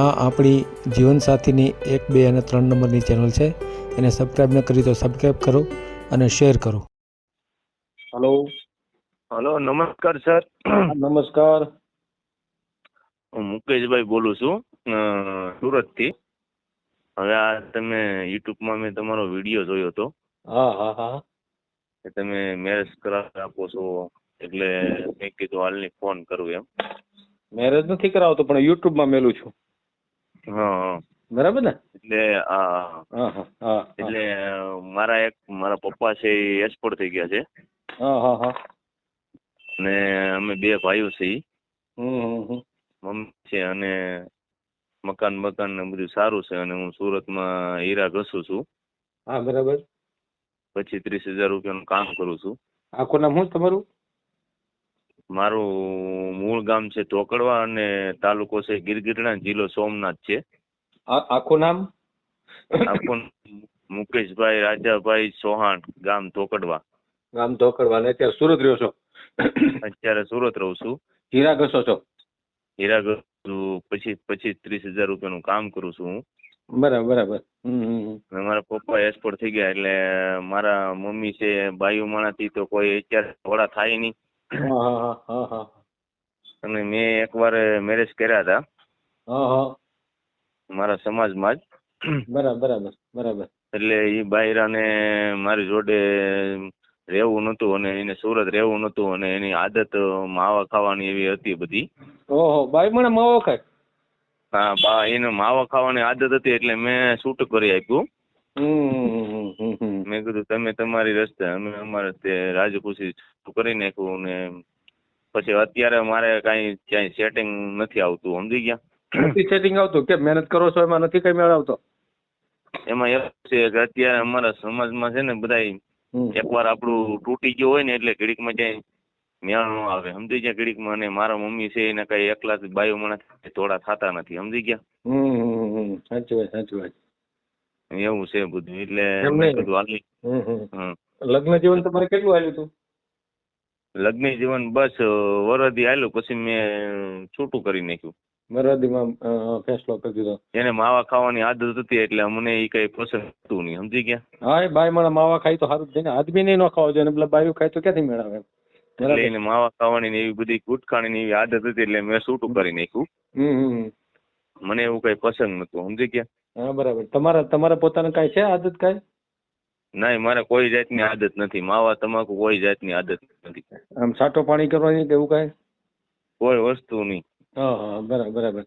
આ આપણી જીવનસાથીની એક બે અને ત્રણ નંબરની ચેનલ છે. એને સબસ્ક્રાઈબ ન કરી તો સબસ્ક્રાઈબ કરો અને શેર કરો. હલો હલો નમસ્કાર સર નમસ્કાર. હું મુકેશભાઈ બોલું છું સુરતથી. હવે આ તમે યુટ્યુબમાં મેં તમારો વીડિયો જોયો હતો. હા હા હા. કે તમે મેરેજ કરાવી આપો છો એટલે મેં કીધું હાલની ફોન કરું એમ. મેરેજ નથી કરાવતો પણ યુટ્યુબમાં મેલું છું. હા. બરાબર ને? એટલે હા. એટલે મારા એક મારા પપ્પા છે એ એક્સપોર્ટ થઈ ગયા છે. હા હા હા. અને અમે બે ભાઈઓ છીએ. મમ્મી છે અને મકાન મકાન ને બધું સારું છે અને હું સુરતમાં હીરા ઘસું છું. હા બરાબર. પછી ત્રીસ હજાર રૂપિયાનું કામ કરું છું. આખું નામ શું તમારું? મારું મૂળ ગામ છે ધોકડવા અને તાલુકો છે ગીરગીરણા જિલ્લો સોમનાથ છે. આખું નામ? આખું મુકેશભાઈ રાજાભાઈ ચૌહાણ ગામ ધોકડવા ગામ ધોકડવા ને અત્યારે સુરત રહ્યો છો? અત્યારે સુરત રહું છું. હીરા ઘસો છો? હીરા ઘસું પછી પછી ત્રીસ હજાર રૂપિયાનું કામ કરું છું હું. બરાબર બરાબર. મારા પપ્પા એક્સપોર્ટ થઈ ગયા એટલે મારા મમ્મી છે બાયુ માણાથી તો કોઈ અત્યારે થોડા થાય નહીં. અને મેં એકવાર મેરેજ કર્યા હતા. મારા સમાજમાં જ. બરાબર બરાબર બરાબર. એટલે એ બાયરાને મારી જોડે રહેવું નતું અને એને સુરત રહેવું નતું અને એની આદત માવા ખાવાની એવી હતી બધી. ઓહો બાઈ મને માવો ખાય. હા બા એને માવા ખાવાની આદત હતી એટલે મેં શૂટ કરી આપ્યું હમ હમ હમ હમ હમ. મેં કીધું તમે તમારી રસ્તે અમે અમારે તે રાજખુશી કરી નાખ્યું ને પછી અત્યારે મારે કાંઈ ક્યાંય સેટિંગ નથી આવતું સમજી ગયા? નથી સેટિંગ આવતું? કે મહેનત કરો છો એમાં? નથી કઈ મેળ આવતો એમાં એવું છે કે અત્યારે અમારા સમાજમાં છે ને બધા. એકવાર આપણું તૂટી ગયું હોય ને એટલે ઘડીકમાં ક્યાંય મેળ ન આવે. સમજી ગયા ઘડીકમાં? અને મારા મમ્મી છે એને કઈ એકલા બાયો મને થોડા થતા નથી. સમજી ગયા. સાચી વાત સાચી વાત. એવું છે બધું એટલે હાલી. લગ્ન જીવન તમારે કેટલું આવ્યું હતું લગ્ન જીવન બસ વરદી આવેલું પછી મેં છૂટું કરી નાખ્યું. વરદીમાં ફેસલો કરી દીધો. એને માવા ખાવાની આદત હતી એટલે મને એ કઈ પસંદ હતું નહીં. સમજી ગયા? હા એ બાઈ મને માવા ખાય તો સારું જ ને. આદમી નહીં ન ખાવો જોઈએ એટલે બાયું ખાય તો ક્યાંથી મેળવે એટલે એને માવા ખાવાની ને એવી બધી ગુટખાણી ની એવી આદત હતી એટલે મેં છૂટું કરી નાખ્યું. મને એવું કઈ પસંદ નતું સમજી ગયા? હા બરાબર. તમારા તમારા પોતાને કાંઈ છે આદત કાંઈ? નહીં મારે કોઈ જાતની આદત નથી. માવા તમાકુ કોઈ જાતની આદત નથી. આમ સાટો પાણી કરવાની કે એવું કાંઈ? કોઈ વસ્તુ નહીં. હા હા બરાબર બરાબર.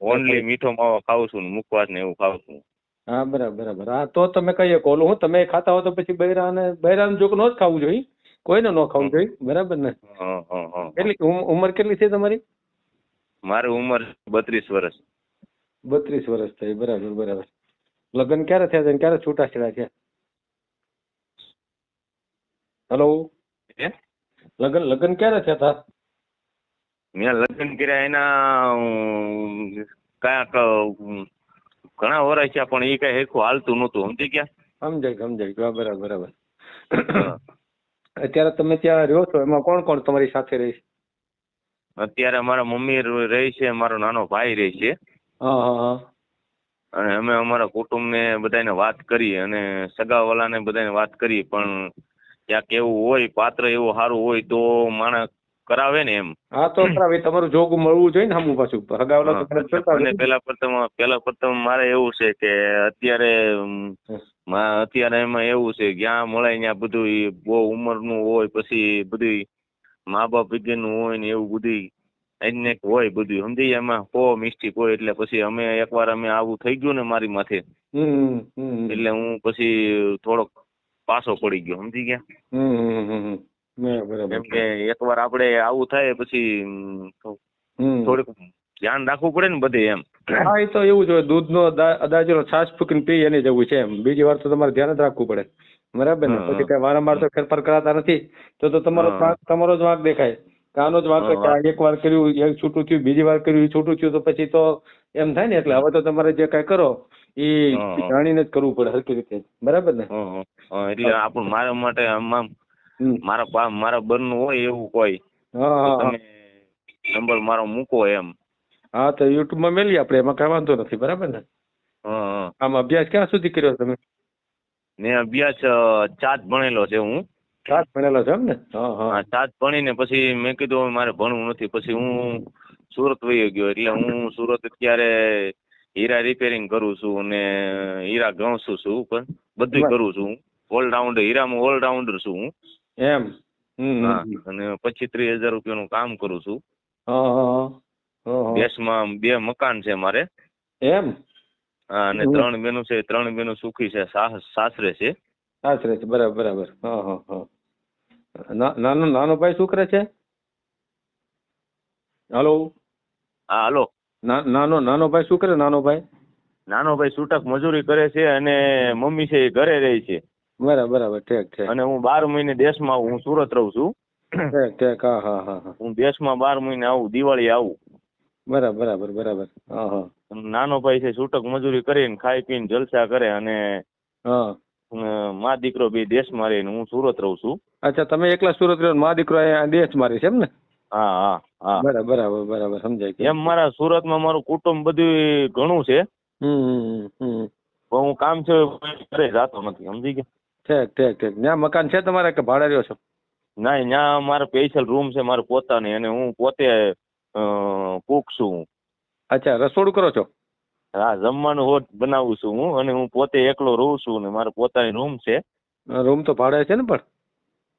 ઓનલી મીઠો માવો ખાઉં છું ને મુકવાસ ને એવું ખાઉં છું. હા બરાબર બરાબર. હા તો તમે કહીએ કોલું હું તમે ખાતા હો તો પછી બૈરાને બૈરાને જોક નો જ ખાવું જોઈએ. કોઈને ન ખાવું જોઈએ બરાબર ને? હં, હં, હં. કેટલી ઉમ- ઉંમર કેટલી છે તમારી? મારી ઉંમર બત્રીસ વર્ષ. બત્રીસ વર્ષ થઈ બરાબર બરાબર. લગ્ન ક્યારે થયા છે ક્યારે છૂટાછેડા છે હલો? લગ્ન લગ્ન ક્યારે થયા હતા મેં લગ્ન કર્યા એના કયા ઘણા વર્ષ છે પણ એ કઈ હેરખું હાલતું નહોતું. સમજી ગયા? સમજાય સમજાય હા, બરાબર બરાબર. અત્યારે તમે ત્યાં રહ્યો છો એમાં કોણ કોણ તમારી સાથે રહે છે? અત્યારે મારા મમ્મી રહી છે મારો નાનો ભાઈ રહે છે. અને અમે અમારા કુટુંબને બધાને વાત કરી અને સગાવાલાને બધાને વાત કરી પણ ક્યાંક એવું હોય પાત્ર એવું સારું હોય તો માણસ કરાવે ને એમ. હા તો કરાવી. તમારું જોગ મળવું જોઈએ ને હમું પાછું. હગાવલા તો કરતા અને. પેલા પ્રથમ પેલા પ્રથમ મારે એવું છે કે અત્યારે અત્યારે એમાં એવું છે જ્યાં મળે ત્યાં બધું બહુ ઉંમરનું હોય પછી બધું મા બાપનું હોય ને એવું બધું એને હોય બધું સમજી ગયા? એમાં કો મિસ્ટેક હોય એટલે પછી અમે એકવાર અમે આવું થઈ ગયું ને મારી માથે એટલે હું પછી થોડોક પાછો પડી ગયો સમજી ગયા? કેમ કે એકવાર આપણે આવું થાય પછી થોડુંક ધ્યાન રાખવું પડે ને બધે એમ. હા એ તો એવું જ હોય. દૂધનો અદાજો છાશ ફૂકીને પી એને જવું છે એમ. બીજી વાર તો તમારે ધ્યાન જ રાખવું પડે. બરાબર ને? પછી કઈ વારંવાર તો ફેરફાર કરાતા નથી તો તો તમારો તમારો જ વાંક દેખાય. આનો જ વાંક કે એક વાર કર્યું એક છૂટું થયું બીજી વાર કર્યું એ છૂટું થયું તો પછી તો એમ થાય ને એટલે હવે તો તમારે જે કાંઈ કરો એ. જાણીને જ કરવું પડે હરખી રીતે. બરાબર ને? એટલે આપણું મારા માટે આમ મારા પા મારા બરનું હોય એવું કોઈ તમે નંબર મારો મૂકો એમ. હા તો યુટ્યુબમાં મેલી આપણે એમાં કાંઈ વાંધો નથી બરાબર ને? આમ અભ્યાસ ક્યાં સુધી કર્યો તમે? મેં અભ્યાસ ચાર્જ ચાર ભણેલો છે હું. સાત ભણેલો છો એમ ને? હા હા. હા સાત ભણીને પછી મેં કીધું મારે ભણવું નથી. પછી હું સુરત વહી ગયો એટલે હું સુરત અત્યારે હીરા રિપેરિંગ કરું છું અને હીરા ઘઉંસું છું પણ બધું કરું છું ઓલરાઉન્ડર હીરામાં ઓલરાઉન્ડર છું હું. એમ? હા અને પછી ત્રીસ હજાર રૂપિયાનું કામ કરું છું. હા હા હા. હા હા. દેશમાં બે મકાન છે મારે. એમ? હા, અને ત્રણ બેનો છે ત્રણ બેનો સુખી છે સાસ સાસરે છે. સાસરે છે. બરાબર બરાબર. હા હા હા. નાનો નાનો ભાઈ શું કરે છે? હલો હા હલો નાનો નાનો ભાઈ શું કરે નાનો ભાઈ? નાનો ભાઈ છૂટક મજૂરી કરે છે અને મમ્મી છે એ ઘરે રહે છે. બરાબર બરાબર ઠીક ઠીક. અને હું બાર મહિને દેશમાં હું સુરત રહું છું. ઠીક ઠીક હા હા હા હા. દેશમાં બાર મહિને આવું દિવાળી આવું. બરાબર બરાબર બરાબર. હા હા. નાનો ભાઈ છે છૂટક મજૂરી કરીને ખાઈ પીને જલસા કરે અને હા. મા દીકરો બે દેશમાં રહીને હું સુરત રહું છું. અચ્છા તમે એકલા સુરત રહ્યો મા દીકરો દેશ મારી છે એમ ને? હા હા હા. બરાબર બરાબર બરાબર સમજાય ગયું. એમ મારા સુરતમાં મારું કુટુંબ બધું ઘણું છે. હમ હું કામ છે ઘરે જાતો નથી સમજી ગયા? ઠીક ઠીક ઠીક. ત્યાં મકાન છે તમારે કે ભાડે રહ્યો છો? ના ત્યાં મારે સ્પેશિયલ રૂમ છે મારે પોતાની અને હું પોતે કુક છું. અચ્છા રસોડું કરો છો? હા જમવાનું હોટ બનાવું છું હું અને હું પોતે એકલો રહું છું અને મારો પોતાની રૂમ છે. રૂમ તો ભાડે છે ને પણ?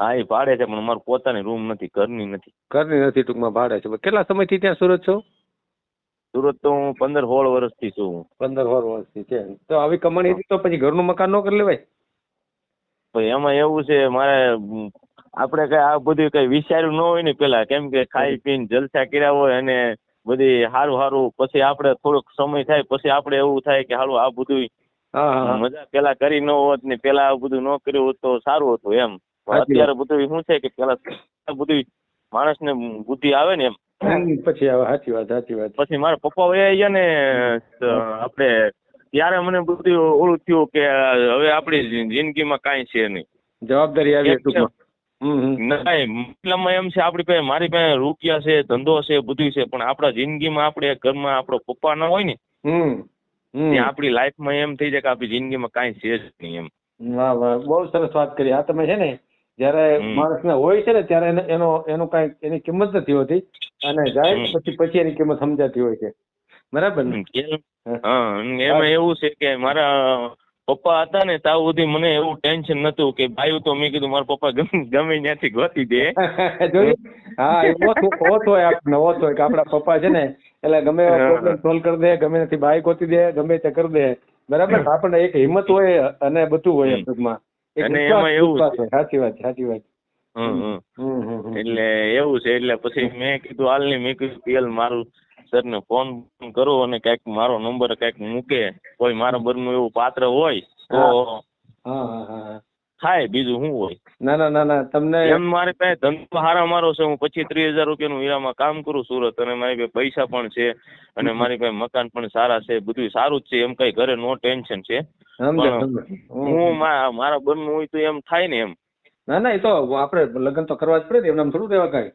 હા એ ભાડે છે પણ મારે પોતાની રૂમ નથી ઘરની નથી. ઘરની નથી ટૂંકમાં ભાડે છે. કેટલા સમયથી ત્યાં સુરત છો? સુરત તો હું પંદર સોળ વર્ષથી છું પંદર સોળ વર્ષથી છે. તો આવી કમાણી હતી તો પછી ઘરનું મકાન ન કરી લેવાય? પણ એમાં એવું છે મારે આપણે કઈ આ બધું કઈ વિચાર્યું ન હોય ને પેલા કેમ કે ખાઈ પીને જલસા કર્યા હોય અને બધી સારું સારું પછી આપણે થોડોક સમય થાય પછી આપણે એવું થાય કે હારું આ બધું મજા પેલા કરી ન હોત ને પેલા આ બધું ન કર્યું હોત તો સારું હતું એમ. અત્યારે બધું શું છે કે પેલા બધું માણસને બુદ્ધિ આવે ને એમ. પછી આવે સાચી વાત સાચી વાત. પછી મારા પપ્પા વયા ગયા ને આપડે આપણે ત્યારે મને બધું ઓલું થયું કે હવે આપણી જિંદગીમાં કાંઈ છે નહીં. જવાબદારી આવી મતલબમાં એમ છે આપણી પાસે મારી પાસે રૂપિયા છે ધંધો છે બધું છે પણ આપણા જિંદગીમાં આપણે ઘરમાં આપણો પપ્પા ના હોય ને ત્યાં આપણી લાઈફમાં એમ થઈ જાય કે આપણી જિંદગીમાં કાંઈ છે જ નહીં એમ. વાહ વાહ બહુ સરસ વાત કરી. આ તમે છે ને જયારે. માણસને હોય છે ને ત્યારે એને- એનો કાંઈ એની કિંમત નથી હોતી. અને જાય પછી પછી એની કિંમત સમજાતી હોય છે. બરાબર ને? એમાં એવું છે કે મારા પપ્પા હતા ને તાવ સુધી મને એવું ટેન્શન નતું કે ભાઈ તો મેં કીધું મારા પપ્પા ગમે ગમે ત્યાંથી ગોતી દે. હા ઓત હોય આપણને ઓત હોય કે આપણા પપ્પા છે ને એટલે ગમે પ્રોબ્લેમ સોલ્વ કરી દે ગમે ત્યાંથી બાઈક ગોતી દે ગમે તે કરી દે. બરાબર? આપણને એક હિંમત હોય અને બધું હોય ટૂંકમાં. અને એમાં એવું સાચી વાત સાચી વાત. એટલે એવું છે એટલે પછી મેં કીધું હાલ નહીં મેં કીધું પીએલ મારું સરને ફોન કરો અને કંઈક મારો નંબર કંઈક મૂકે. કોઈ મારા બરનું એવું પાત્ર હોય તો હા. હા હા હા હા. થાય બીજું શું હોય? ના ના ના ના તમને એમ મારે પાસે ધંધો હારા મારો છે હું પછી ત્રીસ હજાર રૂપિયાનું હીરામાં કામ કરું સુરત અને મારી પાસે પૈસા પણ છે અને મારી પાસે મકાન પણ સારા છે બધું સારું જ છે એમ કઈ ઘરે નો ટેન્શન છે. હું મારા બન હોય તો એમ થાય ને એમ. ના ના એ તો આપણે લગ્ન તો કરવા જ પડે એમને આમ થોડું રહેવા કાંઈ.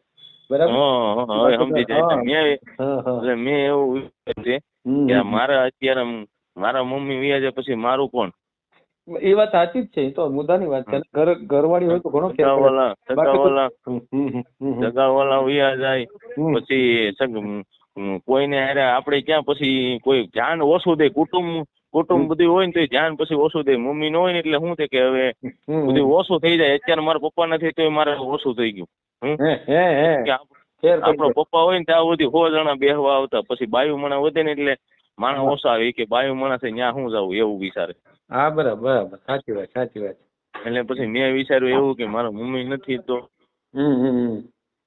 બરાબર? હા, હા, હવે સમજી જાય. એટલે મેં એવું છે કે મારા અત્યારે મારા મમ્મી વ્યા પછી મારું કોણ? એ વાત સાચી જ છે એ તો મુદ્દાની વાત છે. ઘર ઘરવાળી હોય તો ઘણો સગાવાલા સગાવાલા. હમ, હમ, હમ, હમ, હમ. સગાવાલા વ્યા જાય પછી કોઈને હારે આપણે ક્યાં પછી કોઈ ધ્યાન ઓછું દે કુટુંબ કુટુંબ બધું હોય ને તો ધ્યાન પછી ઓછું થાય. મમ્મી ન હોય ને એટલે શું થાય કે હવે બધું ઓછું થઈ જાય. અત્યારે મારા પપ્પા નથી તો મારે ઓછું થઈ ગયું. હમ? હે હે હે. કે આપ- ફેર પડી આપણો પપ્પા હોય ને ત્યાં બધી સો જણા બેહવા આવતા. પછી બાયુ મણા વધે ને એટલે માણસ ઓછા આવે. કે બાયુ માણસ ત્યાં શું જવું એવું વિચારે. હા બરાબર બરાબર. સાચી વાત સાચી વાત. એટલે પછી મેં વિચાર્યું એવું કે મારા મમ્મી નથી તો હમ હમ.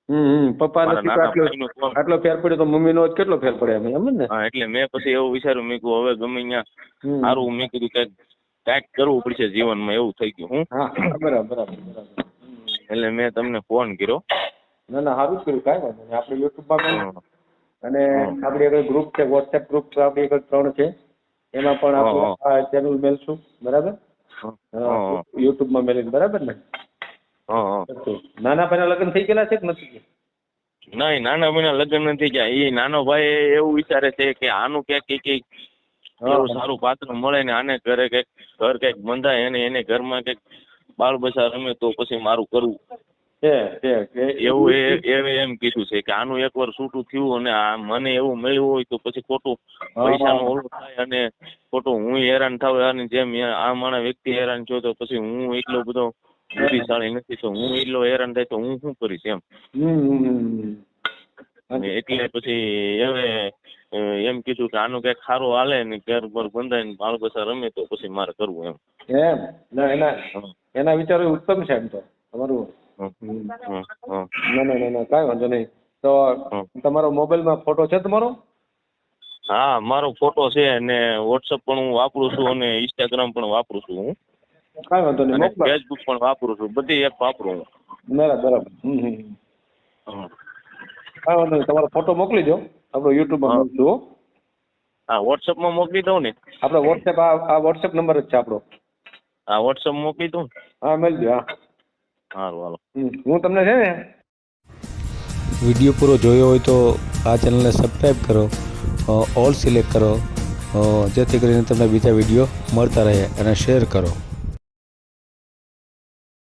હમ. હમ હમ પપ્પા નથી આટલો આટલો ફેર પડ્યો તો મમ્મી નો કેટલો ફેર પડે એમ એમ ને હા એટલે મેં પછી એવું વિચાર્યું મેં કીધું હવે ગમે ત્યાં સારું. મેં કીધું કંઈક કાંઈક કરવું પડશે જીવનમાં. એવું થઈ ગયું હું. બરાબર બરાબર એટલે મેં તમને ફોન કર્યો. ના ના સારું જ કર્યું કાંઈ વાંધો નહીં. આપણે યુટ્યુબમાં અને આપડે એક ગ્રુપ છે વોટ્સએપ ગ્રુપ આપડે એક ત્રણ છે. એમાં પણ આપણે આ ચેનલ મેલશું બરાબર? હમ. યુટ્યુબમાં મેલીને બરાબર ને. નાના ભાઈના લગ્ન થઈ ગયેલા છે કે નથી નહીં નાના ભાઈના લગ્ન નથી ગયા. એ નાનો ભાઈ એવું વિચારે છે કે આનું ક્યાંક કંઈક એવું સારું પાત્ર મળે ને આને ઘરે કંઈક ઘર કંઈક બંધાય અને એને ઘરમાં કંઈક બાળ બચ્ચા રમે તો પછી મારું કરવું. એવું એ એ એમ કીધું છે કે આનું એકવાર છૂટું થયું અને આ મને એવું મળ્યું હોય તો પછી ખોટું પૈસાનું ઓલું થાય અને ખોટું હું હેરાન થાવ અને જેમ આ માણસ વ્યક્તિ હેરાન થયો તો પછી હું એટલો બધો બુદ્ધિશાળી નથી તો હું એટલો હેરાન થાય તો હું શું કરીશ એમ એટલે પછી હવે એમ કીધું કે આનું કંઈક સારું હાલે ને ઘર પર બંધાય ને બાળ બચ્ચા રમે તો પછી મારે કરવું એમ એમ ના એના. એના વિચારો ઉત્તમ છે એમ તો તમારું. ના ના ના કાંઈ વાંધો નહીં તો. તમારો મોબાઈલમાં ફોટો છે તમારો હા મારો ફોટો છે અને વોટ્સઅપ પણ હું વાપરું છું અને ઇન્સ્ટાગ્રામ પણ વાપરું છું હું કાંઈ વાંધો નહીં અને ફેસબુક પણ વાપરું છું બધી એપ વાપરું હું. બરાબર બરાબર. હમ હમ. કાંઈ વાંધો નહીં તમારો ફોટો મોકલી દો. આપણો યુટ્યુબમાં હા. મૂકશું હો. વોટ્સઅપમાં મોકલી દઉં ને? આપણે વોટ્સએપ આ આ વોટ્સએપ નંબર જ છે આપણો. હા વોટ્સઅપ મોકલી દઉં હા મળજો હા. સારું હાલો. હું તમને છે ને વીડિયો પૂરો જોયો હોય તો આ ચેનલને સબસ્ક્રાઈબ કરો ઓલ સિલેક્ટ કરો જેથી કરીને તમને બીજા વીડિયો મળતા રહે અને શેર કરો.